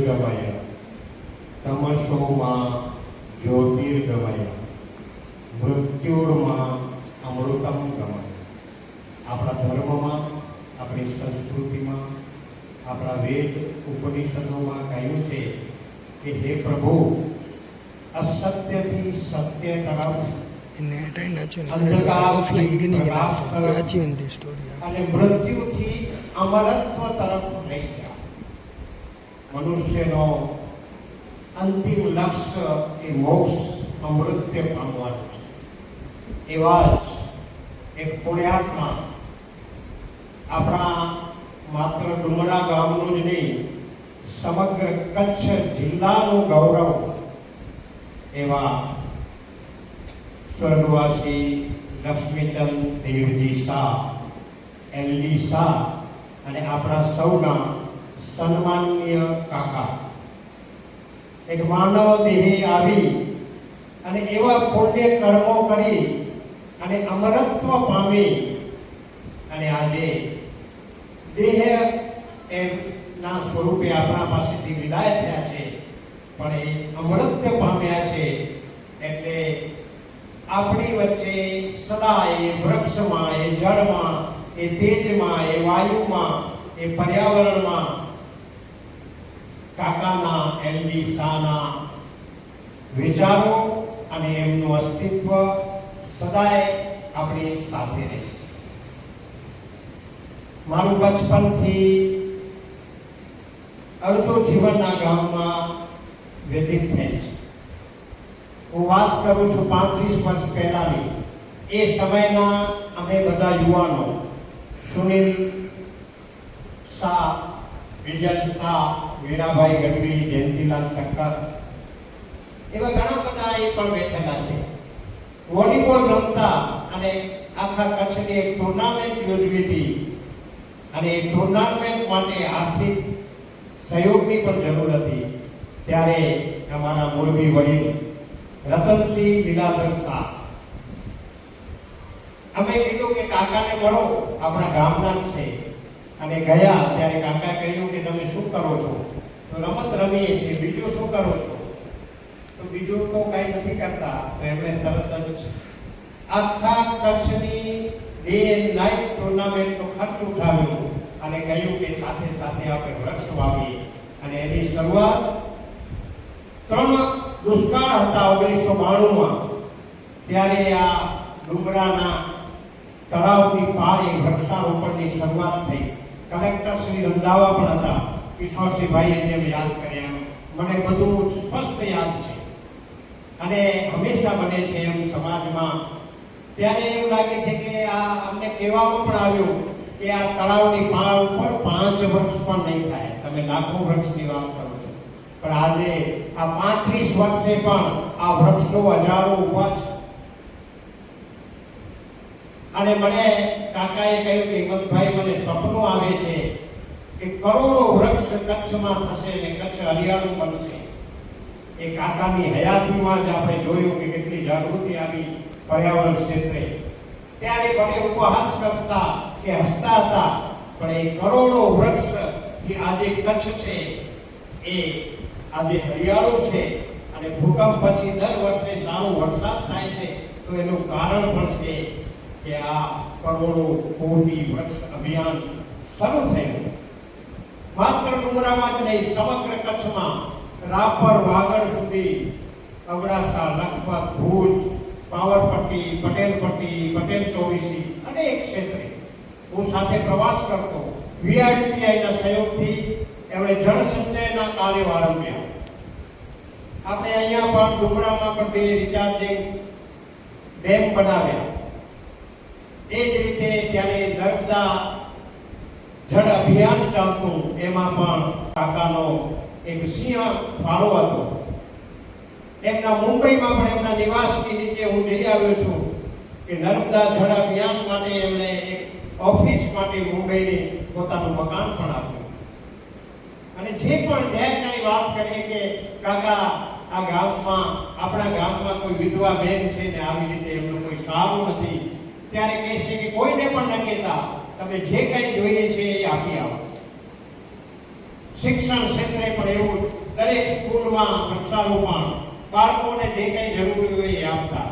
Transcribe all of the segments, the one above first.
ગવાયા તમસોમાં જ્યોતિર ગવાયા મૃત્યુરમાં અમૃતમ ગવાયા આપણા ધર્મમાં આપણી સંસ્કૃતિમાં આપણા વેદ ઉપનિષદોમાં કહ્યું છે કે હે પ્રભુ અસત્યથી સત્ય તરફ અંધકારથી પ્રકાશ તરફ અને મૃત્યુથી અમરત્વ તરફ લઈ ગયા મનુષ્યનો અંતિમ લક્ષ્ય એ મોક્ષ, અમૃત્ય પામવાનું છે. એવા જ એક પુણ્યાત્મા આપણા માત્ર ડુમરા ગામનું જ નહીં, સમગ્ર કચ્છ જિલ્લાનું ગૌરવ એવા સ્વર્ગવાસી લક્ષ્મીચંદ દેવજી શાહ એલજી શાહ અને આપણા સૌના સન્માનનીય કાકા. એક માનવ દેહે આવી અને એવા પુણ્ય કર્મો કરી અને અમરત્વ પામી અને આજે દેહ એમના સ્વરૂપે આપણા પાસેથી વિદાય થયા છે, પણ એ અમૃત્ય પામ્યા છે એટલે આપણી વચ્ચે સદા એ વૃક્ષમાં, એ જળમાં, એ તેજમાં, એ વાયુમાં, એ પર્યાવરણમાં કાકાના એલડી શાહના વિચારો અને એમનું અસ્તિત્વ સદાય આપણી સાથે રહેશે. મારું બચપનથી અડધું જીવનના ગામમાં વ્યતીત થયેલ છે. હું વાત કરું છું પાંત્રીસ વર્ષ પહેલાની. એ સમયના અમે બધા યુવાનો, સુનિલ શાહ શાહ વીરાભાઈ ગઢવી, જયંતિલાલ ઠક્કર એવા ઘણા બધા એ પણ બેઠેલા છે. વોલીબોલ રમતા અને આખા કચ્છની એક ટુર્નામેન્ટ યોજવી હતી. અને એ ટુર્નામેન્ટ માટે આર્થિક સહયોગની પણ જરૂર હતી. ત્યારે અમારા મોરબી વડીલ રતનસિંહ લીલાધર શાહ. અમે કીધું કે કાકાને મળો, આપણા ગામના જ છે. અને ગયા ત્યારે કાકા કહ્યું કે તમે શું કરો છો? તો રમત રમીએ છીએ. બીજું શું કરો છો? તો બીજું તો કાંઈ નથી કરતા. તો એમણે તરત જ આખા કચ્છની ડે એન્ડ નાઇટ ટુર્નામેન્ટનો ખર્ચ ઉઠાવ્યો અને કહ્યું કે સાથે સાથે આપણે વૃક્ષ વાવીએ. અને એની શરૂઆત ત્રણ દુષ્કાળ હતા ઓગણીસો બાણુંમાં. ત્યારે આ ડુંગરાના તળાવની એ વૃક્ષારોપણની શરૂઆત થઈ. કલેક્ટર શ્રી રંધાવા પણ હતા. ઈશ્વરસિંહભાઈએ જેમ યાદ કર્યા. મને બધું સ્પષ્ટ યાદ છે. અને હંમેશા બને છે એમ સમાજમાં. ત્યારે એવું લાગે છે કે આ અમને કહેવામાં પણ આવ્યું કે આ તળાવની પાળ ઉપર પાંચ વૃક્ષ પણ નહીં થાય. તમે લાખો વૃક્ષની વાત કરો છો. પણ આજે આ પાંત્રીસ વર્ષે પણ આ વૃક્ષો હજારો ઊભા છે અને મને કાકાએ કહ્યું કે હિંમતભાઈ મને સપનું આવે છે કે કરોડો વૃક્ષ કચ્છમાં થશે અને કચ્છ હરિયાળું બનશે. એ કાકાની હયાતીમાં જ આપણે જોયું કે કેટલી જાગૃતિ આવી પર્યાવરણ ક્ષેત્રે. ત્યારે મને ઉપહાસ કરતા કે હસતા હતા, પણ એ કરોડો વૃક્ષ જે આજે કચ્છ છે, એ આજે હરિયાળું છે અને ભૂકંપ પછી દર વર્ષે સારો વરસાદ થાય છે, તો એનું કારણ પણ છે કે આ કરોડો કોટી વૃક્ષ અભિયાન શરૂ થયું. માત્ર ડુમરામાં જ નહીં, સમગ્ર કચ્છમાં રાપર વાગડ સુધી અબડાસા, લખપત, ભુજ, પાવરપટ્ટી, પટેલપટ્ટી, પટેલ ચોવીસી અનેક ક્ષેત્રે. હું સાથે પ્રવાસ કરતો વીઆઈપીઆઈના સહયોગથી એમણે જળસંચયના કાર્યો આરંભ્યા. આપણે અહીંયા પણ ડુંગરામાં પણ બે રિચાર્જિંગ ડેમ બનાવ્યા. એ જ રીતે ત્યારે નર્મદા જળ અભિયાન ચાલતું, એમાં પણ કાકાનો એક સિંહ ફાળો હતો. એમના મુંબઈમાં પણ એમના નિવાસની નીચે હું જઈ આવ્યો છું કે નર્મદા જળ અભિયાન માટે એમણે એક ઓફિસ માટે મુંબઈની પોતાનું મકાન પણ આપ્યું. અને જે પણ જે કાંઈ વાત કરીએ કે, કાકા, આ ગામમાં, આપણા ગામમાં કોઈ વિધવા બેન છે ને આવી રીતે એમનું કોઈ સારું નથી ત્યારે કહે છે કે કોઈને પણ ન કહેતા, તમે જે કંઈ જોઈએ છે એ આપી આવો. શિક્ષણ ક્ષેત્રે પણ એવું દરેક સ્કૂલમાં વૃક્ષારોપણ, બાળકોને જે કંઈ જરૂરી હોય એ આપતા.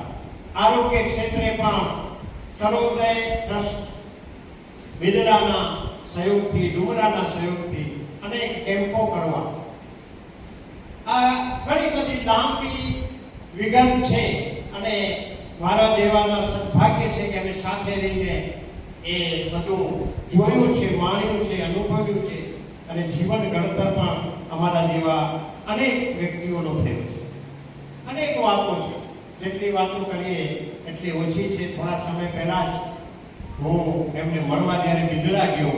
આરોગ્ય ક્ષેત્રે પણ સર્વોદય ટ્રસ્ટ બિદડાના સહયોગથી ડુમરાના સહયોગથી અનેક કેમ્પો કરવા. આ ઘણી બધી લાંબી વિગત છે અને મારા દેવાના સદભાગ્ય છે કે અમે સાથે રહીને એ બધું જોયું છે, માણ્યું છે, અનુભવ્યું છે અને જીવન ઘડતર પણ અમારા જેવા અનેક વ્યક્તિઓનો થયો છે. અનેક વાતો છે. જેટલી વાતો કરીએ એટલી ઓછી છે. થોડા સમય પહેલા જ હું એમને મળવા જ્યારે બિદડા ગયો,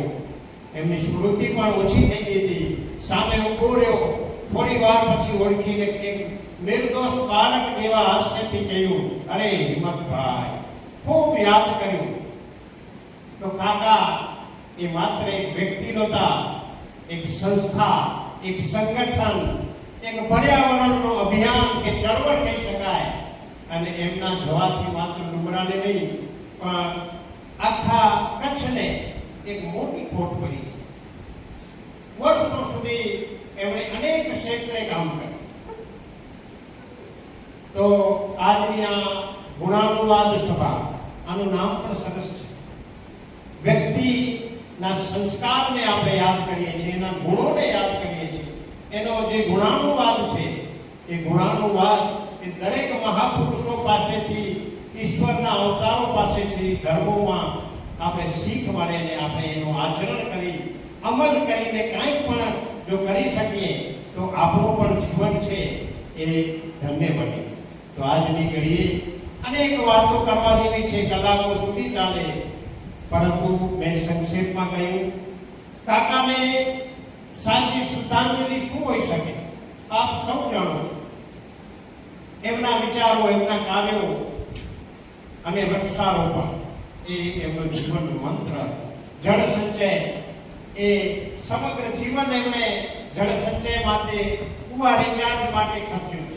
એમની સ્મૃતિ પણ ઓછી થઈ ગઈ હતી. સામે ઊભો રહ્યો. થોડી વાર પછી ઓળખીને એક નિર્દોષ બાળક જેવા હાસ્યથી કહ્યું, અરે, હિંમતભાઈ, ખૂબ યાદ કર્યું. તો કાકા, એ માત્ર એક વ્યક્તિ નહોતા, એક સંસ્થા, એક સંગઠન, એક પર્યાવરણનું અભિયાન કે ચળવળ કહી શકાય. અને એમના જવાથી માત્ર ડુમરાને નહીં, પણ આખા કચ્છને એક મોટી ખોટ પડી છે. વર્ષો સુધી એમણે અનેક ક્ષેત્રે કામ કર્યું. તો આજની આ ગુણાનુવાદ સભા આનું નામ પણ સરસ છે. વ્યક્તિના સંસ્કારને આપણે યાદ કરીએ છીએ, એના ગુણોને યાદ કરીએ છીએ. એનો જે ગુણાનુવાદ છે, એ ગુણાનુવાદ એ દરેક મહાપુરુષો પાસેથી, ઈશ્વરના અવતારો પાસેથી, ધર્મોમાં આપણે શીખ મળે આપણે એનું આચરણ કરી, અમલ કરીને કાંઈ પણ જો કરી શકીએ, તો આપણું પણ જીવન છે એ ધન્ય બને. તો આજની ઘડીએ અનેક વાતો કરવા જેવી છે, કલાકો સુધી ચાલે. પરંતુ મેં સંક્ષેપમાં કહ્યું, કાકાને સાચી શ્રદ્ધાંજલિ શું હોઈ શકે? આપ સૌ જાણો. એમના વિચારો, એમના કાર્યો અને વૃક્ષારોપણ એ એમનો જીવન મંત્ર. જળ સંચય એ સમગ્ર જીવન એમણે જળ સંચય માટે, કુવા રિચાર્જ માટે ખર્ચ્યું.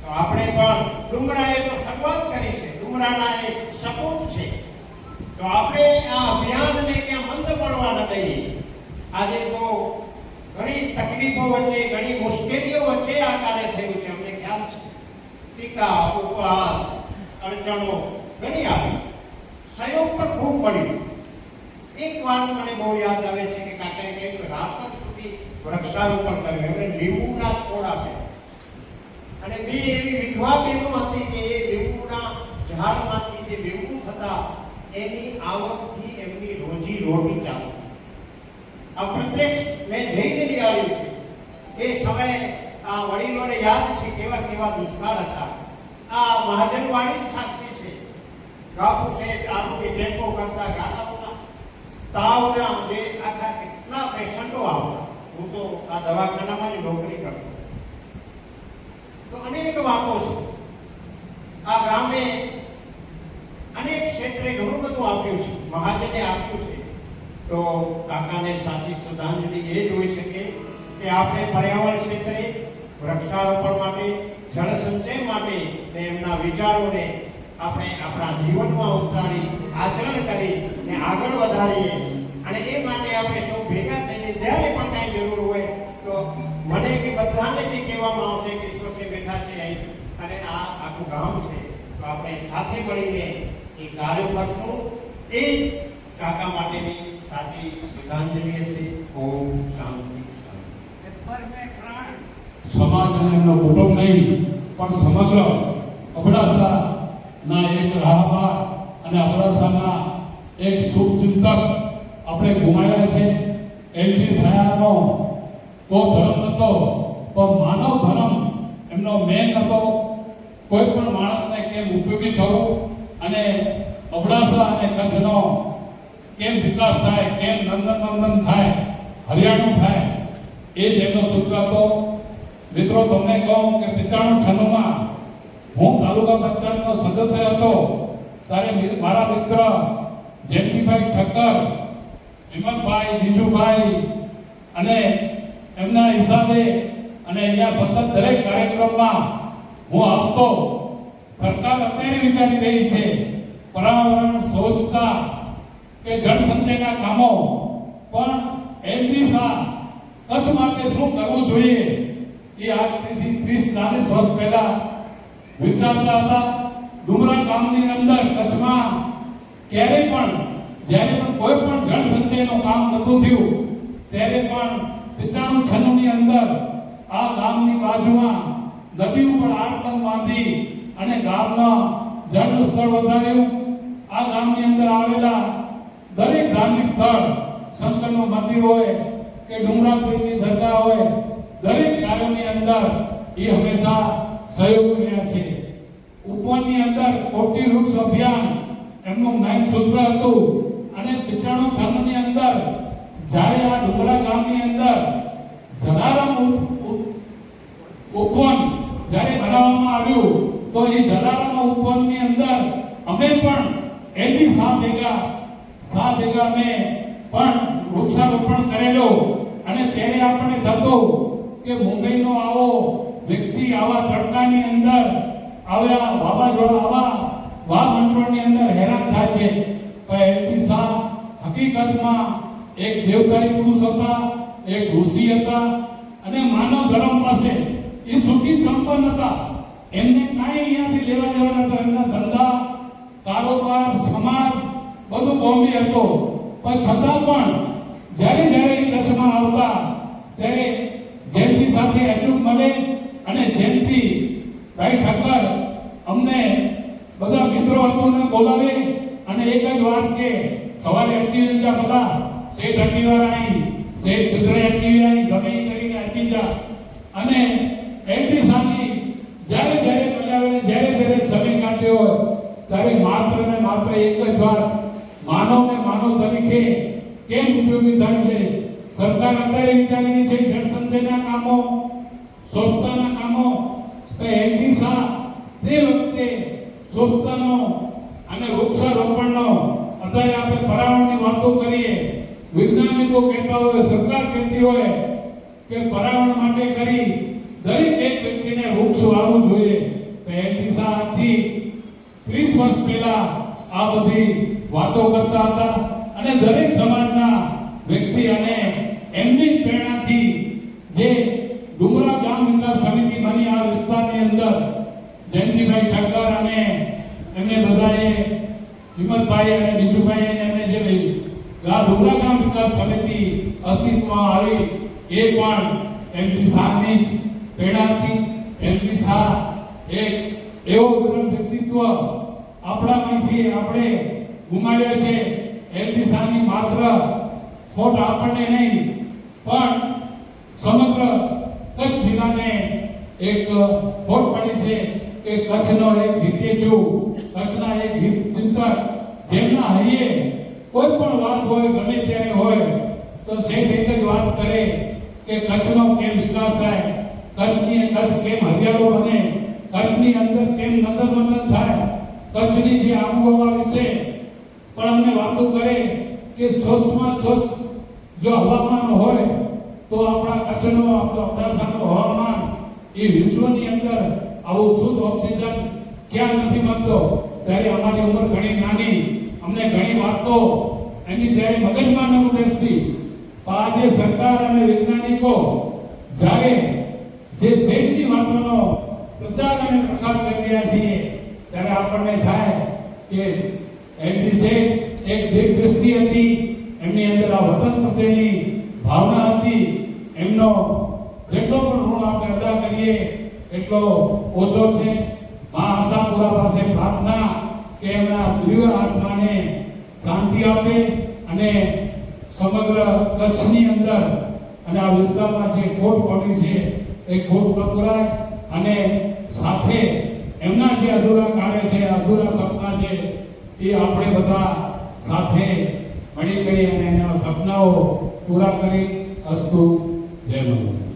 તો આપણે પણ ડુંગરાએ તો શરૂઆત કરી છે. ડુંગળાના એ સપૂત છે. તો આપણે આ અભિયાનને ક્યાં મંદ પડવા ન દઈએ. આજે તો ઘણી તકલીફો વચ્ચે, ઘણી મુશ્કેલીઓ વચ્ચે આ કાર્ય થયું છે. અમને ખ્યાલ છે. ટીકા, ઉપવાસ, અડચણો ઘણી આવી. સહયોગ પણ ખૂબ પડ્યો. એક વાત મને બહુ યાદ આવે છે કે કાકાએ કહ્યું કે રાતર સુધી વૃક્ષારોપણ કર્યું. એમણે લીંબુના છોડ આપ્યા. અને બી એવી વિધવા બહેનો હતી કે એ લીંબુના ઝાડમાંથી જે લીંબુ થતા એની આવકથી એમની રોજી રોટી ચાલતી. આ પ્રત્યક્ષ મેં જઈને નિહાળ્યું છે. એ સમયે આ વડીલોને યાદ છે કેવા કેવા દુષ્કાળ હતા. આ મહાજનવાણી સાક્ષી છે. બાપુ શેઠ આરોગ્ય ટેમ્પો કરતા ગાડાઓના તાવના જે આખા કેટલા પેશન્ટો આવતા. હું તો આ દવાખાનામાં જ નોકરી કરતો. તો અનેક વાતો છે. આ ગામે અનેક ક્ષેત્રે ઘણું બધું આપ્યું છે. મહાજને આપ્યું છે. તો કાકાને સાચી શ્રદ્ધાંજલિ એ જ હોઈ શકે કે આપણે પર્યાવરણ ક્ષેત્રે વૃક્ષારોપણ માટે જળ સંચય માટે એમના વિચારોને આપણે આપણા જીવનમાં ઉતારી, આચરણ કરી ને આગળ વધારીએ. અને એ માટે આપણે સૌ ભેગા થઈને જ્યારે પણ કાંઈ જરૂર મને કે બધાને જે કહેવામાં આવશે કે ઈશ્વરસે બેઠા છે અહીં અને આ આખું ગામ છે. તો આપણે સાથે મળીને એ કાર્ય કરશું. એ કાકા માટેની સાચી શ્રદ્ધાંજલિ હશે. ઓમ શાંતિ શાંતિ. સમાજ અને એમનો કુટુંબ નહીં, પણ સમગ્ર અબડાસાના એક રાહવા અને અબડાસાના એક શુભચિંતક આપણે ગુમાવ્યા છે. એલડી સાયાનો તો ધર્મ નહોતો પણ માનવ ધર્મ એમનો મેન હતો. કોઈ પણ માણસને કેમ ઉપયોગી થવું અને અબડાસા અને કચ્છનો કેમ વિકાસ થાય, કેમ નંદન નંદન થાય, હરિયાણું થાય, એ જ એમનો સૂત્ર હતો. મિત્રો, તમને કહું કે પિત્રાણું છન્નુંમાં હું તાલુકા પંચાયતનો સદસ્ય હતો. ત્યારે મારા મિત્ર જયંતિભાઈ ઠક્કર વિમલભાઈ બીજુભાઈ અને એમના હિસાબે અને અહીંયા સતત દરેક કાર્યક્રમમાં હું આપતો સરકાર અત્યારે વિચારી રહી છે પર્યાવરણ, સ્વચ્છતા કે જળસંચયના કામો. પણ એલડીસા કચ્છ માટે શું કરવું જોઈએ? એ આજથી ત્રીસ, ચાલીસ વર્ષ પહેલા વિચારતા હતા. ડુમરા ગામની અંદર કચ્છમાં ક્યારે પણ, જ્યારે પણ કોઈ પણ જળ સંચયનું કામ નથી થયું, ત્યારે પણ પિચાણું છન્નું ની અંદર આ ગામની બાજુમાં નદી ઉપર આટલમ બાંધી અને ગામમાં જળનું સ્થળ વધાર્યું. આ ગામની અંદર આવેલા દરેક ધાર્મિક સ્થળ, શંકરનું મંદિર હોય કે ડુંગરાપુરની પીરની દરગાહ હોય, દરેક કાર્યોની અંદર એ હંમેશા સહયોગી રહ્યા છે. ઉપવનની અંદર કોટી વૃક્ષ અભિયાન, એમનું નામ સૂત્ર હતું અને પિચાણું છન્નની અંદર જ્યારે આ ડુંગરા ગામની અંદર જલારામ ઉપવન જ્યારે બનાવવામાં આવ્યું, તો એ જલારામ ઉપવનની અંદર અમે પણ એની સા ભેગા સા ભેગા અમે પણ વૃક્ષારોપણ કરેલો. અને ત્યારે આપણને થતું કે મુંબઈનો આવો વ્યક્તિ આવા તડકાની અંદર આવ્યા વાવાઝોડા, આવા વાઘ મંટોળની અંદર હેરાન થાય છે. પણ એલપી શાહ હકીકતમાં એક દેવદારી પુરુષ હતા, એક ઋષિ હતા અને માનવ ધર્મ પાસે એ સુખી સંપન્ન હતા. એમને કાંઈ અહીંયાથી લેવા દેવા નતા એમના ધંધા, કારોબાર, સમાજ બધું બોમ્બે હતો. પણ છતાં પણ જ્યારે જ્યારે કચ્છમાં આવતા, ત્યારે જયંતિ સાથે અચૂક મળે અને જયંતિ ભાઈ ઠક્કર અમને બધા મિત્રો હતોને બોલાવે અને એક જ વાત કે, સવારે અચી બધા શેઠ અચીવાર આવી શેઠ બિદરે અચી આવી ગમે કરીને અચી જા. અને એમની સામે જ્યારે જ્યારે બોલાવે જ્યારે જ્યારે સમય કાઢ્યો હોય, ત્યારે માત્ર ને માત્ર એક જ વાત માનવ ને માનવ તરીકે કેમ ઉપયોગી થાય છે? સરકાર અત્યારે વિચારી છે જળ સંચયના કામો સ્વચ્છતાના કામો તો એમની શાહ તે વખતે સ્વચ્છતાનો અને વૃક્ષારોપણનો અત્યારે આપણે પર્યાવરણની વાતો કરીએ વૈજ્ઞાનિકો કહેતા હોય, સરકાર કહેતી હોય કે પર્યાવરણ માટે કરી દરેક એક વ્યક્તિને વૃક્ષ વાવવું જોઈએ. તો સાથથી આજથી ત્રીસ વર્ષ પહેલા આ બધી વાતો કરતા હતા અને દરેક સમાજના વ્યક્તિ અને એમની પ્રેરણાથી જે ડુમરા ગામ વિકાસ સમિતિ બની આ વિસ્તારની અંદર, જયંતિભાઈ ઠક્કર અને એમને બધાએ, હિંમતભાઈ અને બીજુભાઈ અને આ ડુમરા ગામ વિકાસ સમિતિ અસ્તિત્વમાં આવી એ પણ એમની જ પ્રેરણાથી એમની શાહ એક એવો વિરલ વ્યક્તિત્વ આપણામાંથી આપણે ગુમાવ્યો છે. એમની સાની માત્ર ખોટ આપણને નહીં, પણ સમગ્ર કચ્છ જિલ્લાને એક ખોટ પડી છે કે કચ્છનો એક હિતેચુ કચ્છના એક હિત ચિંતક જેમના હૈયે કોઈ પણ વાત હોય, ગમે ત્યારે હોય, તો શેઠ એક જ વાત કરે કે કચ્છનો કેમ વિકાસ થાય? કચ્છની કચ્છ કેમ હરિયાળો બને? કચ્છની અંદર કેમ નંદનવંદન થાય? કચ્છની જે આબોહવા વિશે પણ અમને વાતો કરે કે સ્વચ્છમાં સ્વચ્છ જો હવામાન હોય, તો આપણા કચ્છનો, આપણો અબડાસાનું હવામાન એ વિશ્વની અંદર આવું શુદ્ધ ઓક્સિજન ક્યાં નથી મળતો? ત્યારે અમારી ઉંમર ઘણી નાની. અમને ઘણી વાતો એની ત્યારે મગજમાં ન બેસતી પણ આજે સરકાર અને વૈજ્ઞાનિકો જ્યારે જે શેઠની વાતોનો પ્રચાર અને પ્રસાર કરી રહ્યા છીએ, ત્યારે આપણને થાય કે એમની શેઠ એક દીર્ઘ દ્રષ્ટિ હતી, એમની અંદર આ વતન પ્રત્યેની ભાવના હતી, એમનો જેટલો પણ ઋણ આપણે અદા કરીએ, એટલો ઓછો છે. મા આશાપુરા પાસે પ્રાર્થના કે એમના દિવ્ય આત્માને શાંતિ આપે અને સમગ્ર કચ્છની અંદર અને આ વિસ્તારમાં જે ખોટ પડી છે, એ ખોટ પુરાય અને સાથે એમના જે અધૂરા કાર્ય છે, અધૂરા સપના છે, એ આપણે બધા સાથે મળી કરી અને એના સપનાઓ પૂરા કરી અસ્તુ. જય મંગલ